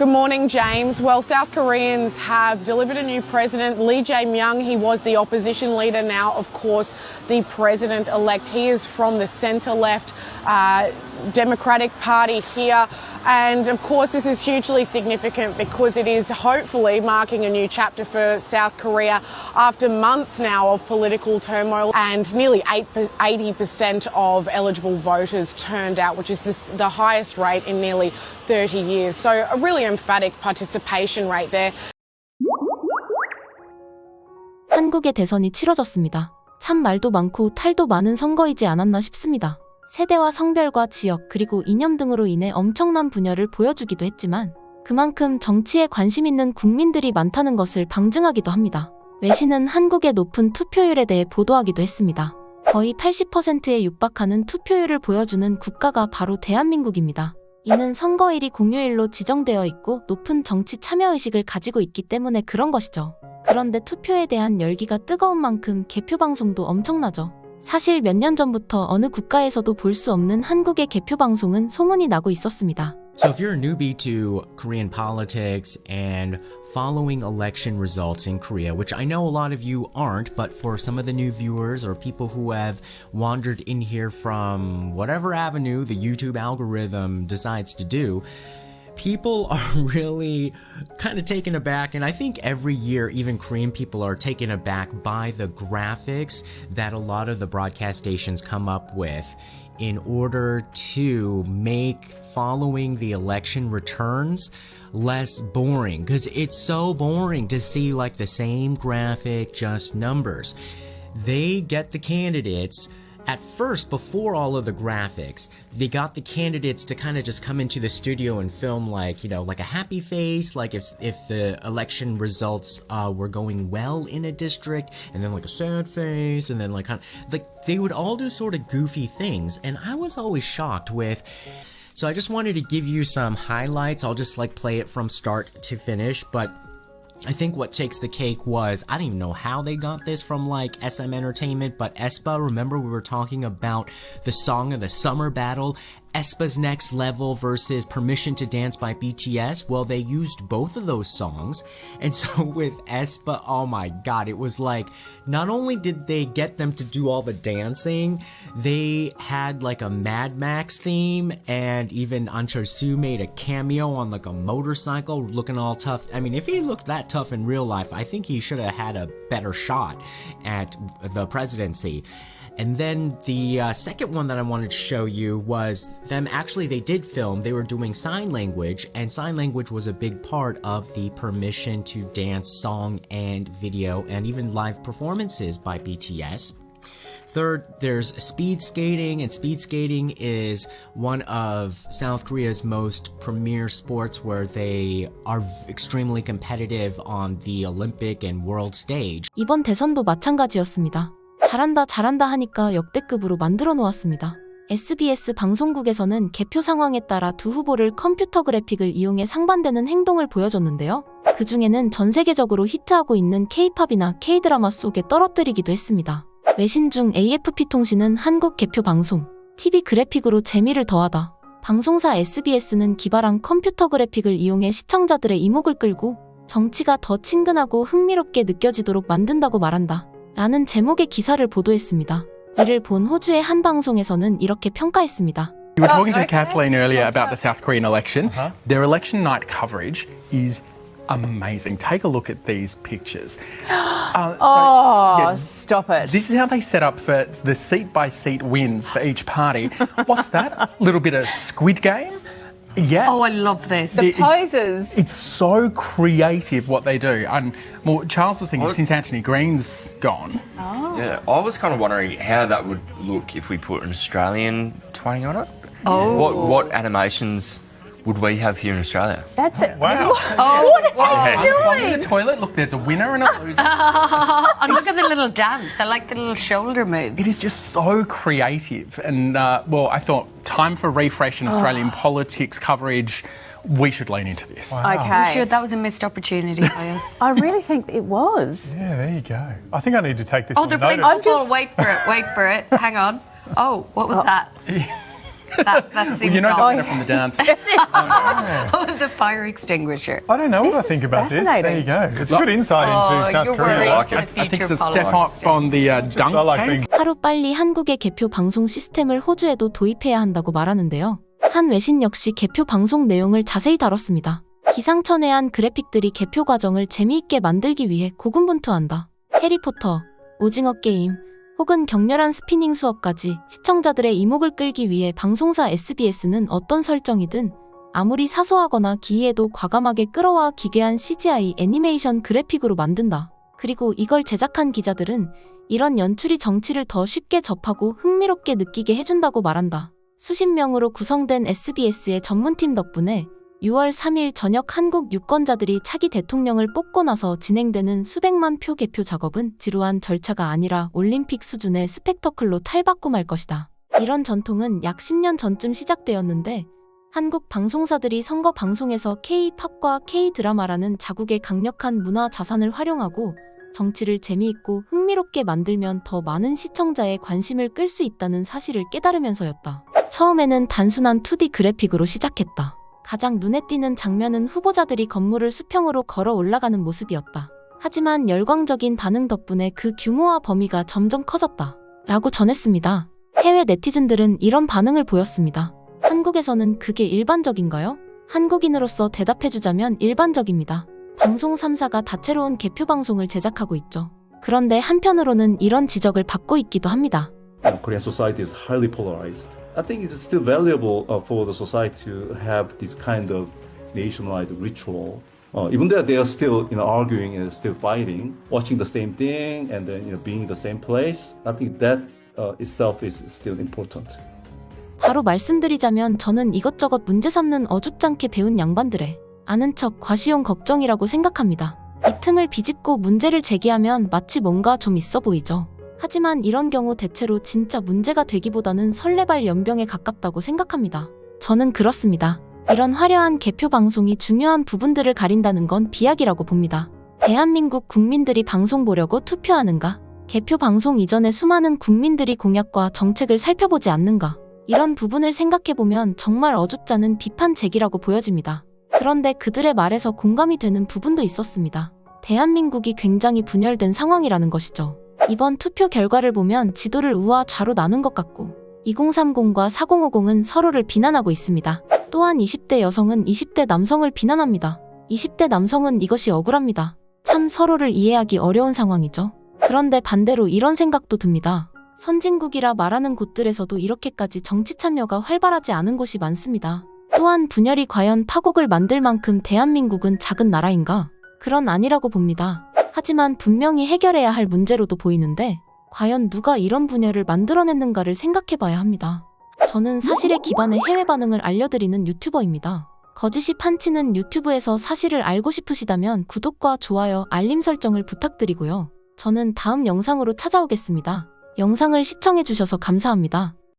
Good morning, James. Well, South Koreans have delivered a new president, Lee Jae-myung. He was the opposition leader, now, of course, the president-elect. He is from the centre-left uh, Democratic Party here. And of course, this is hugely significant because it is hopefully marking a new chapter for South Korea after months now of political turmoil and nearly 8 80% of eligible voters turned out, which is this, the highest rate in nearly 30 years. So a really emphatic participation rate there. 한국의 대선이 치러졌습니다. 참 말도 많고 탈도 많은 선거이지 않았나 싶습니다. 세대와 성별과 지역 그리고 이념 등으로 인해 엄청난 분열을 보여주기도 했지만 그만큼 정치에 관심 있는 국민들이 많다는 것을 방증하기도 합니다. 외신은 한국의 높은 투표율에 대해 보도하기도 했습니다. 거의 80%에 육박하는 투표율을 보여주는 국가가 바로 대한민국입니다. 이는 선거일이 공휴일로 지정되어 있고 높은 정치 참여 의식을 가지고 있기 때문에 그런 것이죠. 그런데 투표에 대한 열기가 뜨거운 만큼 개표 방송도 엄청나죠. 사실 몇 년 전부터 어느 국가에서도 볼 수 없는 한국의 개표 방송은 소문이 나고 있었습니다. So, if you're a newbie to Korean politics and following election results in Korea, which I know a lot of you aren't, but for some of the new viewers or people who have wandered in here from whatever avenue the YouTube algorithm decides to do, people are really kind of taken aback and i think every year even korean people are taken aback by the graphics that a lot of the broadcast stations come up with in order to make following the election returns less boring because it's so boring to see like the same graphic just numbers. They get the candidates at first before all of the graphics they got the candidates to kind of just come into the studio and film like you know like a happy face like if if the election results uh, were going well in a district and then like a sad face and then like kind of like they would all do sort of goofy things and i was always shocked with so i just wanted to give you some highlights. I'll just like play it from start to finish but I think what takes the cake was I don't even know how they got this from like SM Entertainment, but Espa, remember we were talking about the song of the summer battle, Espa's Next Level versus Permission to Dance by BTS? Well, they used both of those songs. And so with Espa, oh my god, it was like not only did they get them to do all the dancing, they had like a Mad Max theme and even Anchar made a cameo on like a motorcycle looking all tough. I mean, if he looked that tough in real life, I think he should have had a better shot at the presidency. And then the uh, second one that I wanted to show you was them actually, they did film, they were doing sign language, and sign language was a big part of the permission to dance song and video and even live performances by BTS. Third, there's speed skating, and speed skating is one of South Korea's most premier sports where they are extremely competitive on the Olympic and world stage. 이번 대선도 마찬가지였습니다. 잘한다 잘한다 하니까 역대급으로 만들어 놓았습니다. SBS 방송국에서는 개표 상황에 따라 두 후보를 컴퓨터 그래픽을 이용해 상반되는 행동을 보여줬는데요. 그 중에는 전 세계적으로 히트하고 있는 K-팝이나 K-드라마 속에 떨어뜨리기도 했습니다. 외신 중 AFP 통신은 한국 개표 방송, TV 그래픽으로 재미를 더하다. 방송사 SBS는 기발한 컴퓨터 그래픽을 이용해 시청자들의 이목을 끌고 정치가 더 친근하고 흥미롭게 느껴지도록 만든다고 말한다. 라는 제목의 기사를 보도했습니다. 이를 본 호주의 한 방송에서는 이렇게 평가했습니다. You were talking to Kathleen earlier about the South Korean election. Their election night coverage is amazing. Take a look at these pictures. Uh, so, Oh, yeah, stop it. this is how they set up for the seat by seat wins for each party. What's that? A little bit of Squid Game? Yeah. Oh, I love this. the it's- poses. It's so creative what they do. And well, Charles was thinking What? since Anthony Green's gone, oh. Yeah, I was kind of wondering how that would look if we put an Australian twang on it. Oh. What what animations would we have here in Australia? That's it. wow. oh, What are you On doing? the toilet, look, there's a winner and a loser. and look at the little dance. I like the little shoulder moves. It is just so creative. And, uh, well, I thought time for refresh in Australian politics coverage. We should lean into this. I'm Okay. sure that was a missed opportunity by us. I really think it was. Yeah, there you go. I think I need to take this Oh, on they're playing notice. football. just- Wait for it. Wait for it. Hang on. Oh, what was that? That, that Well, seems you know odd. that from the dance. Oh, the fire extinguisher. I don't know what This I think about this. There you go. It's a good insight Oh, into South you're Korea. worried like it. I think it's a step up on the uh, dunk I like tank. being 하루빨리 한국의 개표 방송 시스템을 호주에도 도입해야 한다고 말하는데요. 한 외신 역시 개표 방송 내용을 자세히 다뤘습니다. 기상천외한 그래픽들이 개표 과정을 재미있게 만들기 위해 고군분투한다. 해리포터, 오징어 게임, 혹은 격렬한 스피닝 수업까지 시청자들의 이목을 끌기 위해 방송사 SBS는 어떤 설정이든 아무리 사소하거나 기이해도 과감하게 끌어와 기괴한 CGI 애니메이션 그래픽으로 만든다. 그리고 이걸 제작한 기자들은 이런 연출이 정치를 더 쉽게 접하고 흥미롭게 느끼게 해준다고 말한다. 수십 명으로 구성된 SBS의 전문팀 덕분에 6월 3일 저녁 한국 유권자들이 차기 대통령을 뽑고 나서 진행되는 수백만 표 개표 작업은 지루한 절차가 아니라 올림픽 수준의 스펙터클로 탈바꿈할 것이다. 이런 전통은 약 10년 전쯤 시작되었는데 한국 방송사들이 선거 방송에서 K-팝과 K-드라마라는 자국의 강력한 문화 자산을 활용하고 정치를 재미있고 흥미롭게 만들면 더 많은 시청자의 관심을 끌 수 있다는 사실을 깨달으면서였다. 처음에는 단순한 2D 그래픽으로 시작했다. 가장 눈에 띄는 장면은 후보자들이 건물을 수평으로 걸어 올라가는 모습이었다. 하지만 열광적인 반응 덕분에 그 규모와 범위가 점점 커졌다. 라고 전했습니다. 해외 네티즌들은 이런 반응을 보였습니다. 한국에서는 그게 일반적인가요? 한국인으로서 대답해주자면 일반적입니다. 방송 3사가 다채로운 개표 방송을 제작하고 있죠. 그런데 한편으로는 이런 지적을 받고 있기도 합니다. Korean society is highly polarized. I think it's still valuable uh, for the society to have this kind of nationwide ritual. Uh, even though they are still, you know, arguing and still fighting, watching the same thing and then, you know, being in the same place. I think that uh, itself is still important. 바로 말씀드리자면 저는 이것저것 문제 삼는 어줍잖게 배운 양반들의 아는 척 과시용 걱정이라고 생각합니다. 이 틈을 비집고 문제를 제기하면 마치 뭔가 좀 있어 보이죠. 하지만 이런 경우 대체로 진짜 문제가 되기보다는 설레발 연병에 가깝다고 생각합니다. 저는 그렇습니다. 이런 화려한 개표 방송이 중요한 부분들을 가린다는 건 비약이라고 봅니다. 대한민국 국민들이 방송 보려고 투표하는가? 개표 방송 이전에 수많은 국민들이 공약과 정책을 살펴보지 않는가? 이런 부분을 생각해보면 정말 어줍잖은 비판 제기라고 보여집니다. 그런데 그들의 말에서 공감이 되는 부분도 있었습니다. 대한민국이 굉장히 분열된 상황이라는 것이죠. 이번 투표 결과를 보면 지도를 우와 좌로 나눈 것 같고 2030과 4050은 서로를 비난하고 있습니다. 또한 20대 여성은 20대 남성을 비난합니다. 20대 남성은 이것이 억울합니다. 참 서로를 이해하기 어려운 상황이죠. 그런데 반대로 이런 생각도 듭니다. 선진국이라 말하는 곳들에서도 이렇게까지 정치 참여가 활발하지 않은 곳이 많습니다. 또한 분열이 과연 파국을 만들 만큼 대한민국은 작은 나라인가? 그런 아니라고 봅니다. 하지만 분명히 해결해야 할 문제로도 보이는데 과연 누가 이런 분열을 만들어냈는가를 생각해 봐야 합니다. 저는 사실에 기반해 해외 반응을 알려드리는 유튜버입니다. 거짓이 판치는 유튜브에서 사실을 알고 싶으시다면 구독과 좋아요, 알림 설정을 부탁드리고요. 저는 다음 영상으로 찾아오겠습니다. 영상을 시청해주셔서 감사합니다.